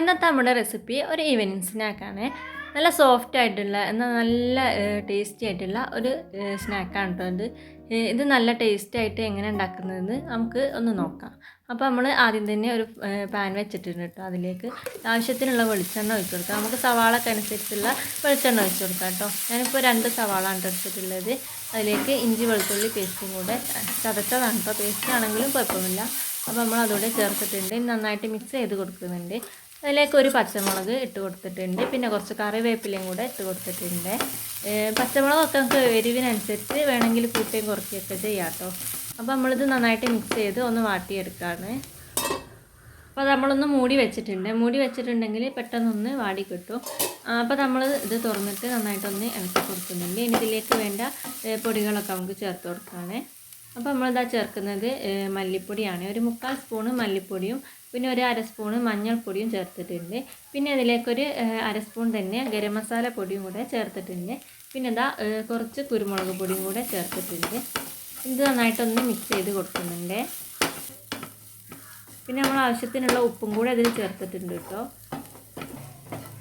ഇന്നത്തെ നമ്മുടെ റെസിപ്പി ഒരു ഈവനിങ് സ്നാക്കാണ് നല്ല സോഫ്റ്റ് ആയിട്ടുള്ള എന്നാൽ നല്ല ടേസ്റ്റി ആയിട്ടുള്ള ഒരു സ്നാക്കാണ് കേട്ടോ ഇത്. ഇത് നല്ല ടേസ്റ്റി ആയിട്ട് എങ്ങനെ ഉണ്ടാക്കുന്നതെന്ന് നമുക്ക് ഒന്ന് നോക്കാം. അപ്പോൾ നമ്മൾ ആദ്യം തന്നെ ഒരു പാൻ വെച്ചിട്ടുണ്ട് കേട്ടോ അതിലേക്ക് ആവശ്യത്തിനുള്ള വെളിച്ചെണ്ണ ഒഴിച്ച് കൊടുക്കാം. നമുക്ക് സവാളക്ക് അനുസരിച്ചുള്ള വെളിച്ചെണ്ണ ഒഴിച്ച് കൊടുക്കാം കേട്ടോ ഞാനിപ്പോൾ രണ്ട് സവാളാണ് ട്ടോ എടുത്തിട്ടുള്ളത്. അതിലേക്ക് ഇഞ്ചി വെളുത്തുള്ളി പേസ്റ്റും കൂടെ ചതച്ചതാണ് കേട്ടോ പേസ്റ്റ് ആണെങ്കിലും കുഴപ്പമില്ല. അപ്പോൾ നമ്മൾ അതോടെ ചേർത്തിട്ടുണ്ട്. നന്നായിട്ട് മിക്സ് ചെയ്ത് കൊടുക്കുന്നുണ്ട്. അതിലേക്ക് ഒരു പച്ചമുളക് ഇട്ട് കൊടുത്തിട്ടുണ്ട്. പിന്നെ കുറച്ച് കറിവേപ്പിലയും കൂടെ ഇട്ട് കൊടുത്തിട്ടുണ്ട്. പച്ചമുളക് പച്ചമുളകൊക്കെ നമുക്ക് എരിവിനനുസരിച്ച് വേണമെങ്കിൽ കൂട്ടുകയും കുറയ്ക്കുകയൊക്കെ ചെയ്യാം കേട്ടോ. അപ്പോൾ നമ്മളിത് നന്നായിട്ട് മിക്സ് ചെയ്ത് ഒന്ന് വാട്ടിയെടുക്കുകയാണ് അപ്പോൾ നമ്മളൊന്ന് മൂടി വെച്ചിട്ടുണ്ട്. മൂടി വെച്ചിട്ടുണ്ടെങ്കിൽ പെട്ടെന്നൊന്ന് വാടി കിട്ടും. അപ്പോൾ നമ്മൾ ഇത് തുറന്നിട്ട് നന്നായിട്ടൊന്ന് ഇളക്കി കൊടുക്കുന്നുണ്ട്. ഇനി ഇതിലേക്ക് വേണ്ട പൊടികളൊക്കെ നമുക്ക് ചേർത്ത് കൊടുക്കുകയാണ് അപ്പോൾ നമ്മളിതാ ചേർക്കുന്നത് മല്ലിപ്പൊടിയാണ്. ഒരു മുക്കാൽ സ്പൂണ് മല്ലിപ്പൊടിയും പിന്നെ ഒരു അര സ്പൂണ് മഞ്ഞൾപ്പൊടിയും ചേർത്തിട്ടുണ്ട്. പിന്നെ അതിലേക്കൊരു അര സ്പൂൺ തന്നെ ഗരം മസാല പൊടിയും കൂടെ ചേർത്തിട്ടുണ്ട്. പിന്നെ ഇതാ കുറച്ച് കുരുമുളക് പൊടിയും കൂടെ ചേർത്തിട്ടുണ്ട്. ഇത് നന്നായിട്ടൊന്ന് മിക്സ് ചെയ്ത് കൊടുക്കുന്നുണ്ട്. പിന്നെ നമ്മൾ ആവശ്യത്തിനുള്ള ഉപ്പും കൂടെ അതിൽ ചേർത്തിട്ടുണ്ട് കേട്ടോ.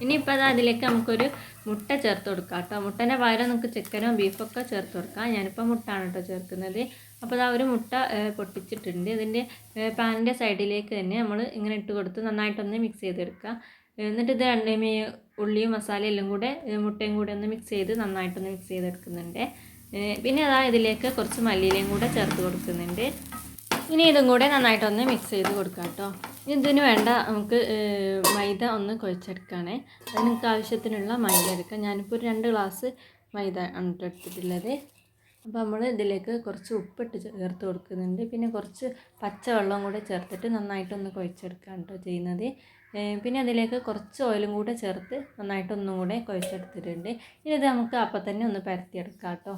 ഇനിയിപ്പോൾ അത് അതിലേക്ക് നമുക്കൊരു മുട്ട ചേർത്ത് കൊടുക്കാം കേട്ടോ. മുട്ടേന്റെ പകരം നമുക്ക് ചിക്കനോ ബീഫൊക്കെ ചേർത്ത് കൊടുക്കാം. ഞാനിപ്പോൾ മുട്ടാണ് കേട്ടോ ചേർക്കുന്നത്. അപ്പോൾ ആ ഒരു മുട്ട പൊട്ടിച്ചിട്ടുണ്ട്. ഇതിന്റെ പാനിന്റെ സൈഡിലേക്ക് തന്നെ നമ്മൾ ഇങ്ങനെ ഇട്ട് കൊടുത്ത് നന്നായിട്ടൊന്ന് മിക്സ് ചെയ്തെടുക്കുക. എന്നിട്ട് ഇത് ഈ ഉള്ളിയും മസാലയും എല്ലാം കൂടെ മുട്ടയും കൂടെ ഒന്ന് മിക്സ് ചെയ്ത് നന്നായിട്ടൊന്ന് മിക്സ് ചെയ്തെടുക്കുന്നുണ്ട്. പിന്നെ അതാ ഇതിലേക്ക് കുറച്ച് മല്ലിയിലയും കൂടെ ചേർത്ത് കൊടുക്കുന്നുണ്ട്. ഇനി ഇതും കൂടെ നന്നായിട്ടൊന്ന് മിക്സ് ചെയ്ത് കൊടുക്കാം കേട്ടോ. ഇതിന് വേണ്ട നമുക്ക് മൈദ ഒന്ന് കുഴച്ചെടുക്കുകയാണേ. അതിന് നിങ്ങൾക്ക് ആവശ്യത്തിനുള്ള മൈദ എടുക്കാം. ഞാനിപ്പോൾ ഒരു രണ്ട് ഗ്ലാസ് മൈദ ആണ് ട്ടോ എടുത്തിട്ടുള്ളത്. അപ്പോൾ നമ്മൾ ഇതിലേക്ക് കുറച്ച് ഉപ്പിട്ട് ചേർത്ത് കൊടുക്കുന്നുണ്ട്. പിന്നെ കുറച്ച് പച്ചവെള്ളം കൂടെ ചേർത്തിട്ട് നന്നായിട്ടൊന്ന് കുഴച്ചെടുക്കുകയാണ് കേട്ടോ ചെയ്യുന്നത്. പിന്നെ അതിലേക്ക് കുറച്ച് ഓയിലും കൂടെ ചേർത്ത് നന്നായിട്ടൊന്നും കൂടെ കുഴച്ചെടുത്തിട്ടുണ്ട്. ഇനി ഇത് നമുക്ക് അപ്പം തന്നെ ഒന്ന് പരത്തിയെടുക്കാം കേട്ടോ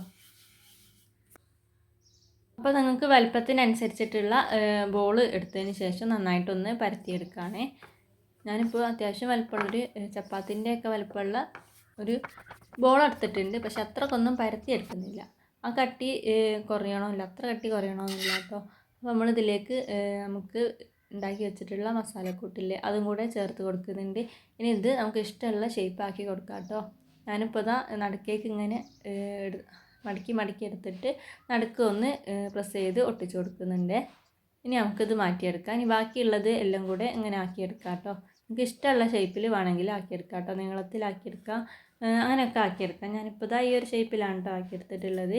അപ്പോൾ നിങ്ങൾക്ക് വലുപ്പത്തിനനുസരിച്ചിട്ടുള്ള ബോൾ എടുത്തതിന് ശേഷം നന്നായിട്ടൊന്ന് പരത്തിയെടുക്കുകയാണേ ഞാനിപ്പോൾ അത്യാവശ്യം വലിപ്പമുള്ളൊരു ചപ്പാത്തിന്റെ ഒക്കെ വലിപ്പമുള്ള ഒരു ബോൾ എടുത്തിട്ടുണ്ട് പക്ഷെ അത്രക്കൊന്നും പരത്തിയെടുക്കുന്നില്ല. ആ കട്ടി കുറയണമല്ല. അത്ര കട്ടി കുറയണമെന്നില്ല കേട്ടോ. അപ്പോൾ നമ്മളിതിലേക്ക് നമുക്ക് ഉണ്ടാക്കി വെച്ചിട്ടുള്ള മസാലക്കൂട്ടില്ലേ അതും കൂടെ ചേർത്ത് കൊടുക്കുന്നുണ്ട്. ഇനി ഇത് നമുക്ക് ഇഷ്ടമുള്ള ഷേപ്പ് ആക്കി കൊടുക്കാം കേട്ടോ. ഞാനിപ്പോൾ ഇതാ നടക്കേക്ക് ഇങ്ങനെ മടക്കി മടക്കി എടുത്തിട്ട് നടുക്ക് ഒന്ന് പ്രസ് ചെയ്ത് ഒട്ടിച്ചു കൊടുക്കുന്നുണ്ട്. ഇനി നമുക്കിത് മാറ്റിയെടുക്കാം. ഇനി ബാക്കിയുള്ളത് എല്ലാം കൂടെ ഇങ്ങനെ ആക്കിയെടുക്കാം കേട്ടോ. നിങ്ങൾക്ക് ഇഷ്ടമുള്ള ഷേപ്പിൽ വേണമെങ്കിൽ ആക്കിയെടുക്കാം. കേട്ടോ നീളത്തിലാക്കിയെടുക്കാം അങ്ങനെയൊക്കെ ആക്കിയെടുക്കാം. ഞാനിപ്പോൾ ഇതാ ഈ ഒരു ഷേപ്പിലാണ് കേട്ടോ ആക്കിയെടുത്തിട്ടുള്ളത്.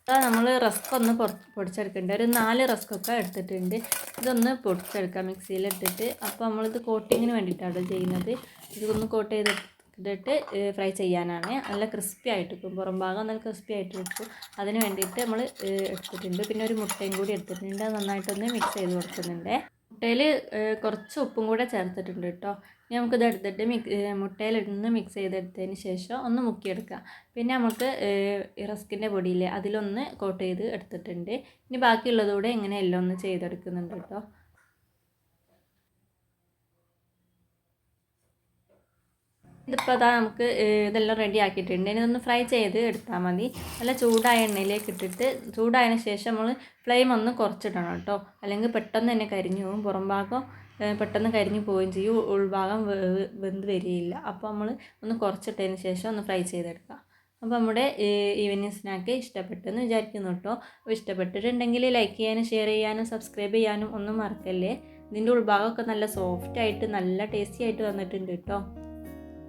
അപ്പോൾ നമ്മൾ റസ്ക് ഒന്ന് പൊടിച്ചെടുക്കേണ്ട. ഒരു നാല് റസ്ക്കൊക്കെ എടുത്തിട്ടുണ്ട്. ഇതൊന്ന് പൊടിച്ചെടുക്കാം മിക്സിയിലിട്ടിട്ട്. അപ്പോൾ നമ്മളിത് കോട്ടിങ്ങിന് വേണ്ടിയിട്ടാണ് ചെയ്യുന്നത്. ഇതൊന്ന് കോട്ട് ചെയ്തിട്ട് ഫ്രൈ ചെയ്യാനാണ്. നല്ല ക്രിസ്പി ആയിട്ട് വെക്കും പുറം ഭാഗം നല്ല ക്രിസ്പി ആയിട്ട് വെക്കും അതിന് വേണ്ടിയിട്ട് നമ്മൾ എടുത്തിട്ടുണ്ട്. പിന്നെ ഒരു മുട്ടയും കൂടി എടുത്തിട്ടുണ്ട്. നന്നായിട്ടൊന്ന് മിക്സ് ചെയ്ത് കൊടുക്കുന്നുണ്ട്. മുട്ടയിൽ കുറച്ച് ഉപ്പും കൂടെ ചേർത്തിട്ടുണ്ട് കേട്ടോ ഇനി നമുക്കിത് എടുത്തിട്ട് മിക്സ് മുട്ടയിൽ ഇന്ന് മിക്സ് ചെയ്തെടുത്തതിന് ശേഷം ഒന്ന് മുക്കിയെടുക്കുക പിന്നെ നമുക്ക് റസ്കിന്റെ പൊടിയിൽ അതിലൊന്ന് കോട്ട് ചെയ്ത് എടുത്തിട്ടുണ്ട്. ഇനി ബാക്കിയുള്ളതുകൂടെ ഇങ്ങനെ എല്ലാം ഒന്ന് ചെയ്തെടുക്കുന്നുണ്ട് കേട്ടോ ഇതിപ്പോൾ അതാ നമുക്ക് ഇതെല്ലാം റെഡി ആക്കിയിട്ടുണ്ട്. ഇനി ഇതൊന്ന് ഫ്രൈ ചെയ്ത് എടുത്താൽ മതി. നല്ല ചൂടായ എണ്ണയിലേക്ക് ഇട്ടിട്ട് ചൂടായതിന് ശേഷം നമ്മൾ ഫ്ലെയിം ഒന്ന് കുറച്ചിടണം കേട്ടോ. അല്ലെങ്കിൽ പെട്ടെന്ന് തന്നെ കരിഞ്ഞു പോകും. പുറം ഭാഗം പെട്ടെന്ന് കരിഞ്ഞു പോവുകയും ചെയ്യും. ഉൾഭാഗം വെന്ത് വരികയില്ല. അപ്പോൾ നമ്മൾ ഒന്ന് കുറച്ചിട്ടതിന് ശേഷം ഒന്ന് ഫ്രൈ ചെയ്തെടുക്കാം. അപ്പോൾ നമ്മുടെ ഈവനിങ് സ്നാക്ക് ഇഷ്ടപ്പെട്ടെന്ന് വിചാരിക്കുന്നു കേട്ടോ. അപ്പോൾ ഇഷ്ടപ്പെട്ടിട്ടുണ്ടെങ്കിൽ ലൈക്ക് ചെയ്യാനും ഷെയർ ചെയ്യാനും സബ്സ്ക്രൈബ് ചെയ്യാനും ഒന്നും മറക്കല്ലേ. ഇതിന്റെ ഉൾഭാഗമൊക്കെ നല്ല സോഫ്റ്റ് ആയിട്ട് നല്ല ടേസ്റ്റി ആയിട്ട് വന്നിട്ടുണ്ട് കേട്ടോ.